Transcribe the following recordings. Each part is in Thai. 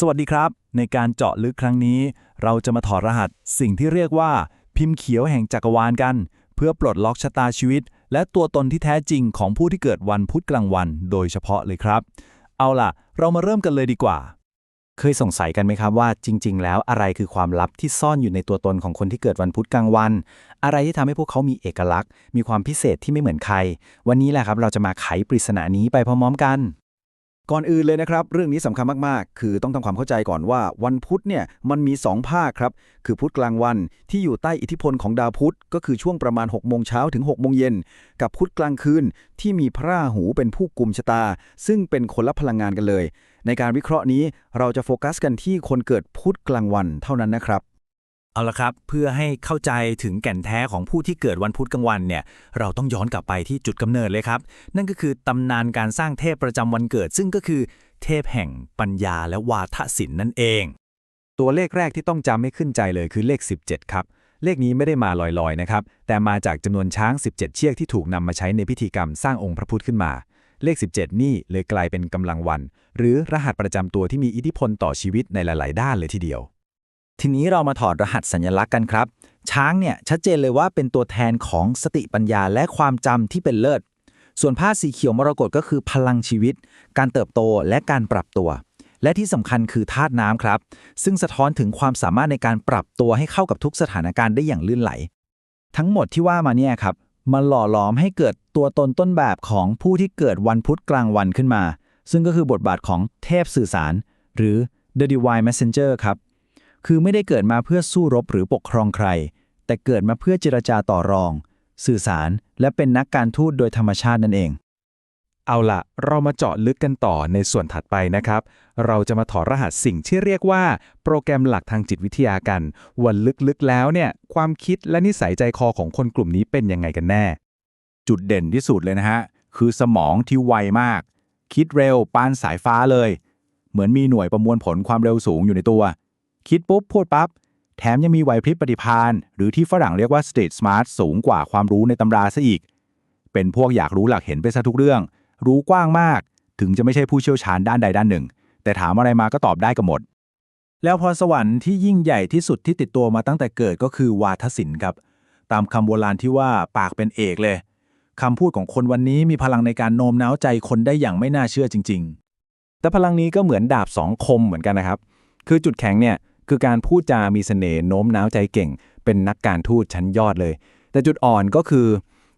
สวัสดีครับ ในการเจาะลึกครั้งนี้ เราจะมาถอดรหัสสิ่งที่เรียกว่า พิมพ์เขียวแห่งจักรวาลกัน เพื่อปลดล็อกชะตาชีวิต และตัวตนที่แท้จริงของผู้ที่เกิดวันพุธกลางวัน โดยเฉพาะเลยครับ เอาล่ะ เรามาเริ่มกันเลยดีกว่า เคยสงสัยกันไหมครับว่าจริง ๆ แล้วอะไรคือความลับที่ซ่อนอยู่ในตัวตนของคนที่เกิดวันพุธกลางวัน อะไรที่ทำให้พวกเขามีเอกลักษณ์ มีความพิเศษที่ไม่เหมือนใคร วันนี้แหละครับเราจะมาไขปริศนานี้ไปพร้อมๆกัน ก่อนอื่นเลยนะครับ เรื่องนี้สำคัญมากๆ คือต้องทำความเข้าใจก่อนว่าวันพุธเนี่ยมันมี 2 ภาคครับ คือพุธกลางวันที่อยู่ใต้อิทธิพลของดาวพุธ ก็คือช่วงประมาณ6โมงเช้าถึง6โมงเย็น กับพุธกลางคืนที่มีพระราหูเป็นผู้กลุ่มชะตา ซึ่งเป็นคนละพลังงานกันเลย ในการวิเคราะห์นี้เราจะโฟกัสกันที่คนเกิดพุธกลางวันเท่านั้นนะครับ เอาละครับ เพื่อให้เข้าใจถึงแก่นแท้ของผู้ที่เกิดวันพุธกลางวันเนี่ย เราต้องย้อนกลับไปที่จุดกำเนิดเลยครับ นั่นก็คือตำนานการสร้างเทพประจำวันเกิด ซึ่งก็คือเทพแห่งปัญญาและวาทศิลป์นั่นเอง ตัวเลขแรกที่ต้องจำให้ขึ้นใจเลยคือเลข 17 ครับ เลขนี้ไม่ได้มาลอยๆนะครับ แต่มาจากจำนวนช้าง 17 เชือกที่ถูกนำมาใช้ในพิธีกรรมสร้างองค์พระพุทธขึ้นมา เลข 17 นี่เลยกลายเป็นกำลังวัน หรือรหัสประจำตัวที่มีอิทธิพลต่อชีวิตในหลาย ๆ ด้านเลยทีเดียว ทีนี้เรามาถอดรหัสสัญลักษณ์กันครับ ช้างเนี่ยชัดเจนเลยว่าเป็นตัวแทนของสติปัญญาและความจำที่เป็นเลิศ ส่วนผ้าสีเขียวมรกตก็คือพลังชีวิต การเติบโตและการปรับตัว และที่สำคัญคือธาตุน้ำครับ ซึ่งสะท้อนถึงความสามารถในการปรับตัวให้เข้ากับทุกสถานการณ์ได้อย่างลื่นไหล ทั้งหมดที่ว่ามาเนี่ยครับมันหล่อหลอมให้เกิดตัวตนต้นแบบของผู้ที่เกิดวันพุธกลางวันขึ้นมา ซึ่งก็คือบทบาทของเทพสื่อสาร หรือ The Divine Messenger ครับ คือไม่ได้เกิดมาเพื่อสู้รบหรือปกครองใคร แต่เกิดมาเพื่อเจรจาต่อรอง สื่อสารและเป็นนักการทูตโดยธรรมชาตินั่นเอง เอาล่ะเรามาเจาะลึกกันต่อในส่วนถัดไปนะครับ เราจะมาถอดรหัสสิ่งที่เรียกว่า โปรแกรมหลักทางจิตวิทยากันว่าลึกๆแล้วเนี่ย ความคิดและนิสัยใจคอของคนกลุ่มนี้เป็นยังไงกันแน่ จุดเด่นที่สุดเลยนะฮะคือสมองที่ไวมาก คิดเร็วปานสายฟ้าเลย เหมือนมีหน่วยประมวลผลความเร็วสูงอยู่ในตัว คิดปุ๊บพูดปั๊บ แถมยังมีไหวพริบปฏิภาณหรือที่ฝรั่งเรียกว่า street smart สูงกว่าความรู้ในตำราซะอีก เป็นพวกอยากรู้หลักเห็นไปซะทุกเรื่อง รู้กว้างมาก ถึงจะไม่ใช่ผู้เชี่ยวชาญด้านใดด้านหนึ่ง แต่ถามอะไรมาก็ตอบได้กันหมด แล้วพรสวรรค์ที่ยิ่งใหญ่ที่สุดที่ติดตัวมาตั้งแต่เกิดก็คือวาทศิลป์ครับ ตามคำโบราณที่ว่าปากเป็นเอกเลยคำพูดของคนวันนี้มีพลังในการโน้มน้าวใจคนได้อย่างไม่น่าเชื่อจริง ๆ แต่พลังนี้ก็เหมือนดาบสองคมเหมือนกันนะครับ คือจุดแข็งเนี่ยคือการพูดจามีเสน่ห์โน้มน้าวใจเก่ง เป็นนักการทูตชั้นยอดเลย แต่จุดอ่อนก็คือ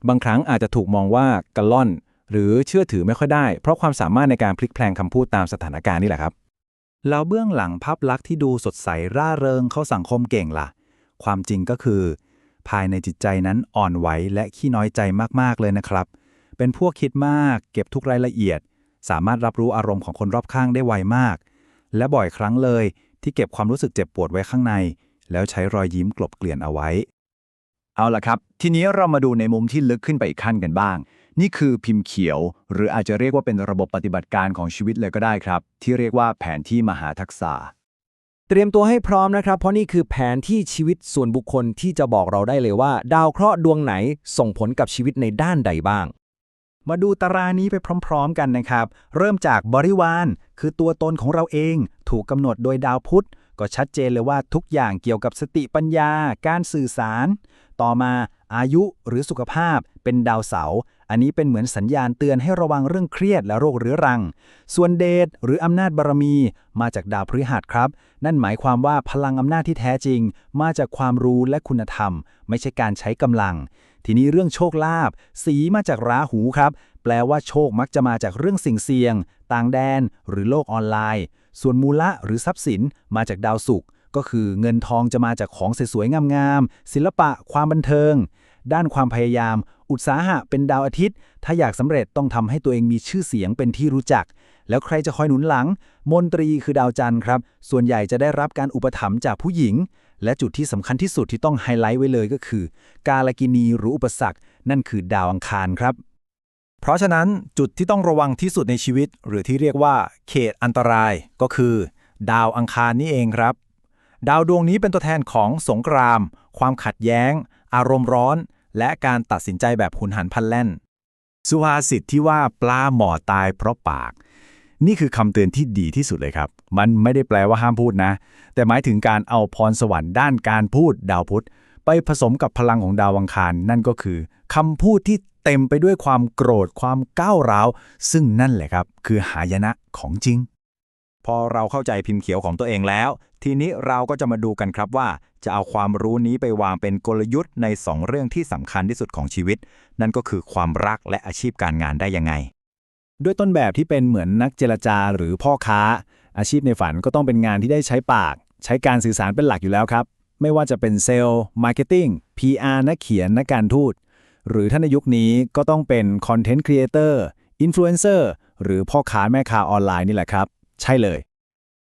บางครั้งอาจจะถูกมองว่ากระล่อน หรือเชื่อถือไม่ค่อยได้ เพราะความสามารถในการพลิกแพลงคำพูดตามสถานการณ์นี่แหละครับ แล้วเบื้องหลังภาพลักษณ์ที่ดูสดใสร่าเริงเข้าสังคมเก่งล่ะ ความจริงก็คือ ภายในจิตใจนั้นอ่อนไหวและขี้น้อยใจมากๆเลยนะครับ เป็นพวกคิดมาก เก็บทุกรายละเอียด สามารถรับรู้อารมณ์ของคนรอบข้างได้ไวมาก และบ่อยครั้งเลย ที่เก็บความรู้สึกเจ็บปวดไว้ข้างใน แล้วใช้รอยยิ้มกลบเกลื่อนเอาไว้ เอาล่ะครับ ทีนี้เรามาดูในมุมที่ลึกขึ้นไปอีกขั้นกันบ้าง นี่คือพิมพ์เขียว หรืออาจจะเรียกว่าเป็นระบบปฏิบัติการของชีวิตเลยก็ได้ครับ ที่เรียกว่าแผนที่มหาทักษะเตรียมตัวให้พร้อมนะครับ เพราะนี่คือแผนที่ชีวิตส่วนบุคคลที่จะบอกเราได้เลยว่า ดาวเคราะห์ดวงไหนส่งผลกับชีวิตในด้านใดบ้าง มาดูตารางนี้ไปพร้อม ๆ กันนะครับ เริ่มจากบริวาร คือตัวตนของเราเอง ถูกกำหนดโดยดาวพุธ ก็ชัดเจนเลยว่าทุกอย่างเกี่ยวกับสติปัญญา การสื่อสาร ต่อมาอายุหรือสุขภาพเป็นดาวเสาร์อันนี้เป็นเหมือนสัญญาณเตือนให้ระวังเรื่องเครียดและโรคเรื้อรัง ส่วนเดชหรืออำนาจบารมี มาจากดาวพฤหัสครับ นั่นหมายความว่าพลังอำนาจที่แท้จริง มาจากความรู้และคุณธรรม ไม่ใช่การใช้กำลัง ทีนี้เรื่องโชคลาภสีมาจากราหูครับ แปลว่าโชคมักจะมาจากเรื่องสิ่งเสี่ยง ต่างแดน หรือโลกออนไลน์ ส่วนมูละหรือทรัพย์สินมาจากดาวศุกร์ก็คือเงินทองจะมาจากของสวยๆงามๆศิลปะความบันเทิง ด้านความพยายาม อุตสาหะเป็นดาวอาทิตย์ ถ้าอยากสำเร็จต้องทำให้ตัวเองมีชื่อเสียงเป็นที่รู้จัก แล้วใครจะคอยหนุนหลัง มนตรีคือดาวจันทร์ครับ ส่วนใหญ่จะได้รับการอุปถัมภ์จากผู้หญิง และจุดที่สำคัญที่สุดที่ต้องไฮไลท์ไว้เลยก็คือ กาลกินีหรืออุปสรรค นั่นคือดาวอังคารครับ เพราะฉะนั้นจุดที่ต้องระวังที่สุดในชีวิต หรือที่เรียกว่า เขตอันตรายก็คือ ดาวอังคารนี่เองครับ ดาวดวงนี้เป็นตัวแทนของสงคราม ความขัดแย้ง อารมณ์ร้อน และการตัดสินใจแบบหุนหันพลันแล่น สุภาษิตที่ว่าปลาหมอตายเพราะปาก นี่คือคำเตือนที่ดีที่สุดเลยครับ มันไม่ได้แปลว่าห้ามพูดนะ แต่หมายถึงการเอาพรสวรรค์ด้านการพูดดาวพุธ ไปผสมกับพลังของดาวอังคาร นั่นก็คือคำพูดที่เต็มไปด้วยความโกรธความก้าวร้าว ซึ่งนั่นแหละครับ คือหายนะของจริง พอเราเข้าใจพิมพ์เขียวของตัวเองแล้ว ทีนี้เราก็จะมาดูกันครับว่า จะเอาความรู้นี้ไปวางเป็นกลยุทธ์ใน 2 เรื่องที่สำคัญที่สุดของชีวิต นั่นก็คือความรักและอาชีพการงานได้ยังไง ด้วยต้นแบบที่เป็นเหมือนนักเจรจาหรือพ่อค้า อาชีพในฝันก็ต้องเป็นงานที่ได้ใช้ปาก ใช้การสื่อสารเป็นหลักอยู่แล้วครับ ไม่ว่าจะเป็นเซลล์มาร์เก็ตติ้ง PR นักเขียนนักการทูต หรือถ้าในยุคนี้ก็ต้องเป็นคอนเทนต์ครีเอเตอร์อินฟลูเอนเซอร์หรือพ่อค้าแม่ค้าออนไลน์นี่แหละครับ ใช่เลย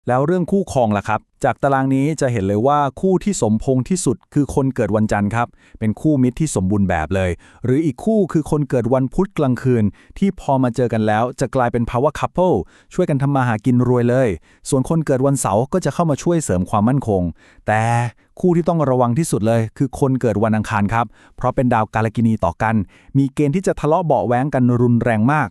แล้วเรื่องคู่ครองล่ะครับ จากตารางนี้จะเห็นเลยว่าคู่ที่สมพงที่สุดคือคนเกิดวันจันทร์ครับ เป็นคู่มิตรที่สมบูรณ์แบบเลย หรืออีกคู่คือคนเกิดวันพุธกลางคืน ที่พอมาเจอกันแล้วจะกลายเป็น power couple ช่วยกันทำมาหากินรวยเลย ส่วนคนเกิดวันเสาร์ก็จะเข้ามาช่วยเสริมความมั่นคง แต่คู่ที่ต้องระวังที่สุดเลย คือคนเกิดวันอังคารครับ เพราะเป็นดาวกาลกินีต่อกัน มีเกณฑ์ที่จะทะเลาะเบาะแว้งกันรุนแรงมาก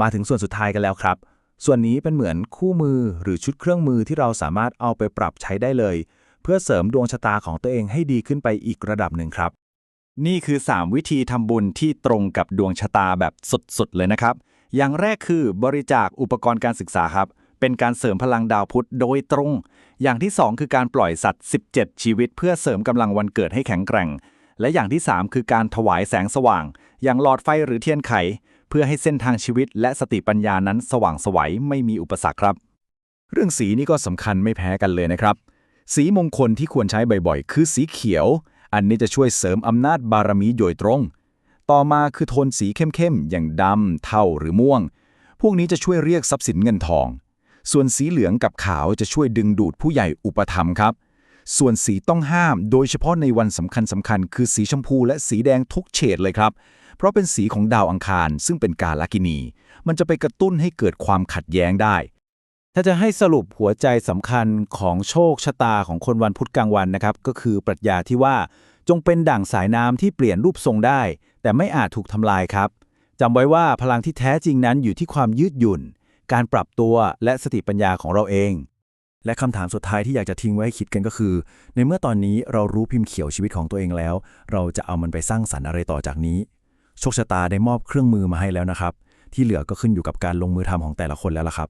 มาถึงส่วนสุดท้ายกันแล้วครับ ส่วนนี้เป็นเหมือนคู่มือหรือชุดเครื่องมือที่เราสามารถเอาไปปรับใช้ได้เลย เพื่อเสริมดวงชะตาของตัวเองให้ดีขึ้นไปอีกระดับหนึ่งครับ นี่คือ 3 วิธีทำบุญที่ตรงกับดวงชะตาแบบสุดๆเลยนะครับ อย่างแรกคือบริจาคอุปกรณ์การศึกษาครับ เป็นการเสริมพลังดาวพุธโดยตรง อย่างที่ 2 คือการปล่อยสัตว์ 17 ชีวิต เพื่อเสริมกำลังวันเกิดให้แข็งแกร่ง และอย่างที่ 3 คือการถวายแสงสว่าง อย่างหลอดไฟหรือเทียนไข เพื่อให้เส้นทางชีวิตและสติปัญญานั้นสว่างสวัยไม่มีอุปสรรคครับ เรื่องสีนี่ก็สำคัญไม่แพ้กันเลยนะครับ สีมงคลที่ควรใช้บ่อยๆ คือสีเขียว อันนี้จะช่วยเสริมอำนาจบารมีโดยตรง ต่อมาคือโทนสีเข้มๆ อย่างดำเทาหรือม่วง พวกนี้จะช่วยเรียกทรัพย์สินเงินทอง ส่วนสีเหลืองกับขาวจะช่วยดึงดูดผู้ใหญ่อุปถัมภ์ครับส่วนสีต้องห้าม โดยเฉพาะในวันสำคัญสำคัญๆคือสีชมพูและสีแดงทุกเฉดเลยครับ เพราะเป็นสีของดาวอังคาร ซึ่งเป็นกาลกินี มันจะไปกระตุ้นให้เกิดความขัดแย้งได้ ถ้าจะให้สรุปหัวใจสำคัญของโชคชะตาของคนวันพุธกลางวันนะครับ ก็คือปรัชญาที่ว่าจงเป็นด่างสายน้ำที่เปลี่ยนรูปทรงได้ แต่ไม่อาจถูกทำลายครับจำไว้ว่าพลังที่แท้จริงนั้นอยู่ที่ความยืดหยุ่น การปรับตัวและสติปัญญาของเราเอง และคำถามสุดท้ายที่อยากจะทิ้งไว้ให้คิดกันก็คือ ในเมื่อตอนนี้เรารู้พิมพ์เขียวชีวิตของตัวเองแล้ว เราจะเอามันไปสร้างสรรค์อะไรต่อจากนี้ โชคชะตาได้มอบเครื่องมือมาให้แล้วนะครับ ที่เหลือก็ขึ้นอยู่กับการลงมือทำของแต่ละคนแล้วล่ะครับ